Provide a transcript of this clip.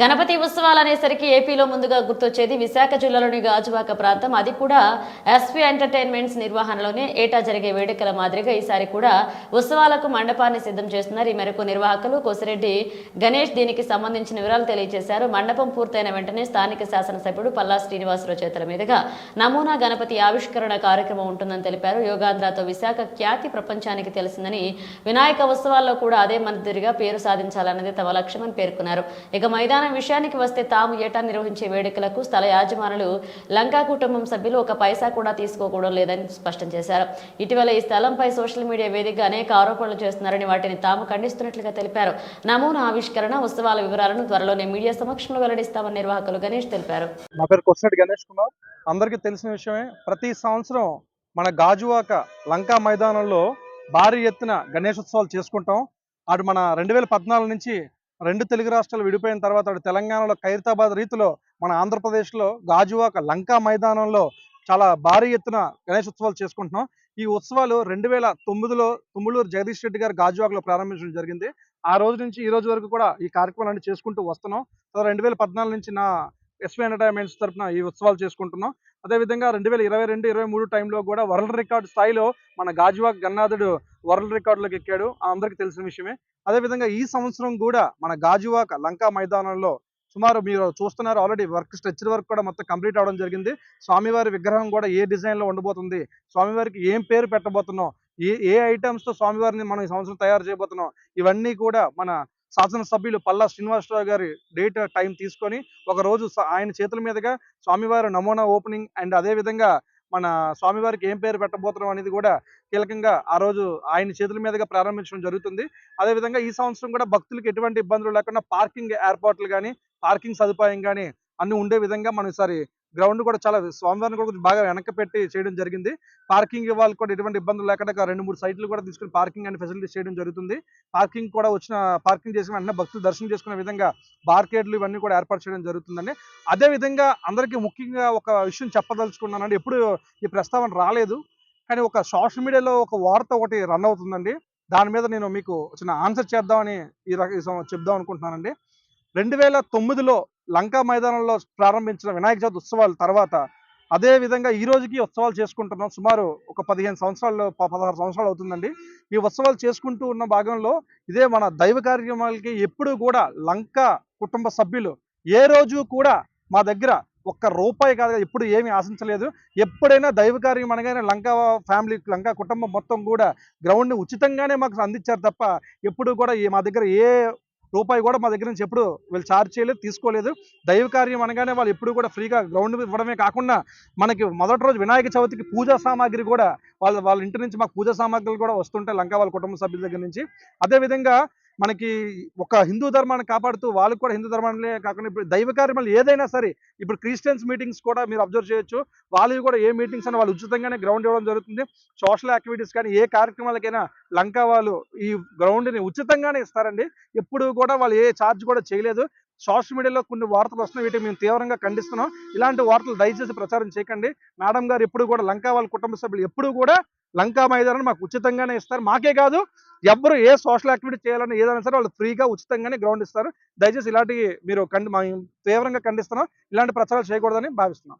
గణపతి ఉత్సవాలు అనేసరికి ఏపీలో ముందుగా గుర్తొచ్చేది విశాఖ జిల్లాలోని గాజువాక ప్రాంతం. అది కూడా ఎస్పీ ఎంటర్టైన్మెంట్స్ నిర్వహణలోనే ఏటా జరిగే వేడుకల మాదిరిగా ఈసారి కూడా ఉత్సవాలకు మండపాన్ని సిద్ధం చేస్తున్నారు. ఈ మేరకు నిర్వాహకులు కోసిరెడ్డి గణేష్ దీనికి సంబంధించిన వివరాలు తెలియజేశారు. మండపం పూర్తయిన వెంటనే స్థానిక శాసనసభ్యుడు పల్లా శ్రీనివాసరావు చేతుల మీదుగా నమూనా గణపతి ఆవిష్కరణ కార్యక్రమం ఉంటుందని తెలిపారు. యోగాంధ్రతో విశాఖ ఖ్యాతి ప్రపంచానికి తెలిసిందని వినాయక ఉత్సవాల్లో కూడా అదే మాదిరిగా పేరు సాధించాలన్నది తమ లక్ష్యమని పేర్కొన్నారు. ఇక మైదానం విషయానికి వస్తే తాము ఏటా నిర్వహించే వేడుకలకు స్థల యాజమానులు లంకా కుటుంబం సభ్యులు ఒక పైసా కూడా తీసుకోకూడదు లేదని స్పష్టం చేశారు. ఇటీవల ఈ స్థలంపై సోషల్ మీడియా వేదికగా అనేక ఆరోపణలు చేస్తున్నారని వాటిని తాము ఖండిస్తున్నట్లుగా తెలిపారు. నమూనా ఆవిష్కరణ ఉత్సవాల వివరాలను త్వరలోనే మీడియా సమక్షంలో వెల్లడిస్తామని నిర్వాహకులు గణేష్ తెలిపారు. నా పేరు కొసిరెడ్డి గణేష్ కుమార్. అందరికీ తెలిసిన విషయమే ప్రతి సంవత్సరం మన గాజువాక లంకా మైదానంలో భారీ ఎత్తున గణేశోత్సవాలు చేసుకుంటాం. అటు మన రెండు వేల పద్నాలుగు నుంచి రెండు తెలుగు రాష్ట్రాలు విడిపోయిన తర్వాత తెలంగాణలో ఖైరతాబాద్ రీతిలో మన ఆంధ్రప్రదేశ్లో గాజువాక లంకా మైదానంలో చాలా భారీ ఎత్తున గణేశోత్సవాలు చేసుకుంటున్నాం. ఈ ఉత్సవాలు రెండు వేల తొమ్మిదిలో తుమ్ములూరు జగదీష్ రెడ్డి గారు గాజువాకలో ప్రారంభించడం జరిగింది. ఆ రోజు నుంచి ఈ రోజు వరకు కూడా ఈ కార్యక్రమాలన్నీ చేసుకుంటూ వస్తున్నాం. తర్వాత రెండు వేల పద్నాలుగు నుంచి నా ఎస్వి ఎంటర్టైన్మెంట్స్ తరఫున ఈ ఉత్సవాలు చేసుకుంటున్నాం. అదేవిధంగా రెండు వేల ఇరవై రెండు ఇరవై మూడు టైంలో కూడా వరల్డ్ రికార్డ్ స్థాయిలో మన గాజువాక్ గన్నాథుడు వరల్డ్ రికార్డులోకి ఎక్కాడు. అందరికీ తెలిసిన విషయమే. అదేవిధంగా ఈ సంవత్సరం కూడా మన గాజువాక లంకా మైదానంలో సుమారు మీరు చూస్తున్నారు ఆల్రెడీ వర్క్ స్ట్రెచర్ వర్క్ కూడా మొత్తం కంప్లీట్ అవడం జరిగింది. స్వామివారి విగ్రహం కూడా ఏ డిజైన్లో ఉండబోతుంది? స్వామివారికి ఏం పేరు పెట్టబోతున్నాం? ఏ ఏ ఐటమ్స్తో స్వామివారిని మనం ఈ సంవత్సరం తయారు చేయబోతున్నాం? ఇవన్నీ కూడా మన శాసనసభ్యులు పల్లా శ్రీనివాసరావు గారి డేట్ టైం తీసుకొని ఒక రోజు ఆయన చేతుల మీదుగా స్వామివారి నమూనా ఓపెనింగ్ అండ్ అదే విధంగా మన స్వామివారికి ఏం పేరు పెట్టబోతున్నాం అనేది కూడా కీలకంగా ఆ రోజు ఆయన చేతుల మీదుగా ప్రారంభించడం జరుగుతుంది. అదేవిధంగా ఈ సంవత్సరం కూడా భక్తులకు ఎటువంటి ఇబ్బందులు లేకుండా పార్కింగ్ ఏర్పాట్లు కానీ పార్కింగ్ సదుపాయం కానీ అన్ని ఉండే విధంగా మనం ఈసారి గ్రౌండ్ కూడా చాలా స్వామివారిని కూడా బాగా వెనక్కి పెట్టి చేయడం జరిగింది. పార్కింగ్ వాళ్ళకి కూడా ఎటువంటి ఇబ్బందులు లేకుండా రెండు మూడు సైట్లు కూడా తీసుకుని పార్కింగ్ అండ్ ఫెసిలిటీస్ చేయడం జరుగుతుంది. పార్కింగ్ కూడా వచ్చిన పార్కింగ్ చేసిన వెంటనే భక్తులు దర్శనం చేసుకునే విధంగా బార్కేడ్లు ఇవన్నీ కూడా ఏర్పాటు చేయడం జరుగుతుందండి. అదే విధంగా అందరికీ ముఖ్యంగా ఒక విషయం చెప్పదలుచుకున్నానండి. ఎప్పుడు ఈ ప్రస్తావన రాలేదు. కానీ ఒక సోషల్ మీడియాలో ఒక వార్త ఒకటి రన్ అవుతుందండి. దాని మీద నేను మీకు చిన్న ఆన్సర్ చేద్దామని ఈ రకం చెప్దాం అనుకుంటున్నానండి. రెండు వేల తొమ్మిదిలో లంకా మైదానంలో ప్రారంభించిన వినాయక చవితి ఉత్సవాల తర్వాత అదే విధంగా ఈ రోజుకి ఉత్సవాలు చేసుకుంటున్నాం. సుమారు ఒక పదిహేను సంవత్సరాలు పదహారు సంవత్సరాలు అవుతుందండి. ఈ ఉత్సవాలు చేసుకుంటూ ఉన్న భాగంలో ఇదే మన దైవ కార్యక్రమాలకి ఎప్పుడు కూడా లంక కుటుంబ సభ్యులు ఏ రోజు కూడా మా దగ్గర ఒక్క రూపాయి కాదు ఎప్పుడు ఏమీ ఆశించలేదు. ఎప్పుడైనా దైవ కార్యం అనగానే లంక ఫ్యామిలీ లంక కుటుంబం మొత్తం కూడా గ్రౌండ్ని ఉచితంగానే మాకు అందించారు తప్ప ఎప్పుడు కూడా ఈ- మా దగ్గర ఏ రూపాయి కూడా మా దగ్గర నుంచి ఎప్పుడు వీళ్ళు ఛార్జ్ చేయలేదు తీసుకోలేదు. దైవ కార్యం అనగానే వాళ్ళు ఎప్పుడు కూడా ఫ్రీగా గ్రౌండ్ ఇవ్వడమే కాకుండా మనకి మొదటి రోజు వినాయక చవితికి పూజా సామాగ్రి కూడా వాళ్ళ వాళ్ళ ఇంటి నుంచి మాకు పూజా సామాగ్రిలు కూడా వస్తుంటాయి లంక వాళ్ళ కుటుంబ సభ్యుల దగ్గర నుంచి. అదేవిధంగా మనకి ఒక హిందూ ధర్మాన్ని కాపాడుతూ వాళ్ళు కూడా హిందూ ధర్మాన్ని కాకుండా ఇప్పుడు దైవ కార్యములు ఏదైనా సరే ఇప్పుడు క్రిస్టియన్స్ మీటింగ్స్ కూడా మీరు అబ్జర్వ్ చేయొచ్చు. వాళ్ళు కూడా ఏ మీటింగ్స్ అని వాళ్ళు ఉచితంగానే గ్రౌండ్ ఇవ్వడం జరుగుతుంది. సోషల్ యాక్టివిటీస్ కానీ ఏ కార్యక్రమాలకైనా లంక వాళ్ళు ఈ గ్రౌండ్ని ఉచితంగానే ఇస్తారండి. ఎప్పుడు కూడా వాళ్ళు ఏ ఛార్జ్ కూడా చేయలేదు. సోషల్ మీడియాలో కొన్ని వార్తలు వస్తున్నాయి. వీటిని మేము తీవ్రంగా ఖండిస్తున్నాం. ఇలాంటి వార్తలు దయచేసి ప్రచారం చేయకండి. మేడం గారు ఎప్పుడు కూడా లంకా వాళ్ళ కుటుంబ సభ్యులు ఎప్పుడు కూడా లంకా మైదానం మాకు ఉచితంగానే ఇస్తారు. మాకే కాదు ఎవ్వరు ఏ సోషల్ యాక్టివిటీ చేయాలని ఏదైనా సరే వాళ్ళు ఫ్రీగా ఉచితంగానే గ్రౌండ్ ఇస్తారు. దయచేసి ఇలాంటి మీరు ఖండి మేము తీవ్రంగా ఖండిస్తున్నాం. ఇలాంటి ప్రచారాలు చేయకూడదని భావిస్తున్నాం.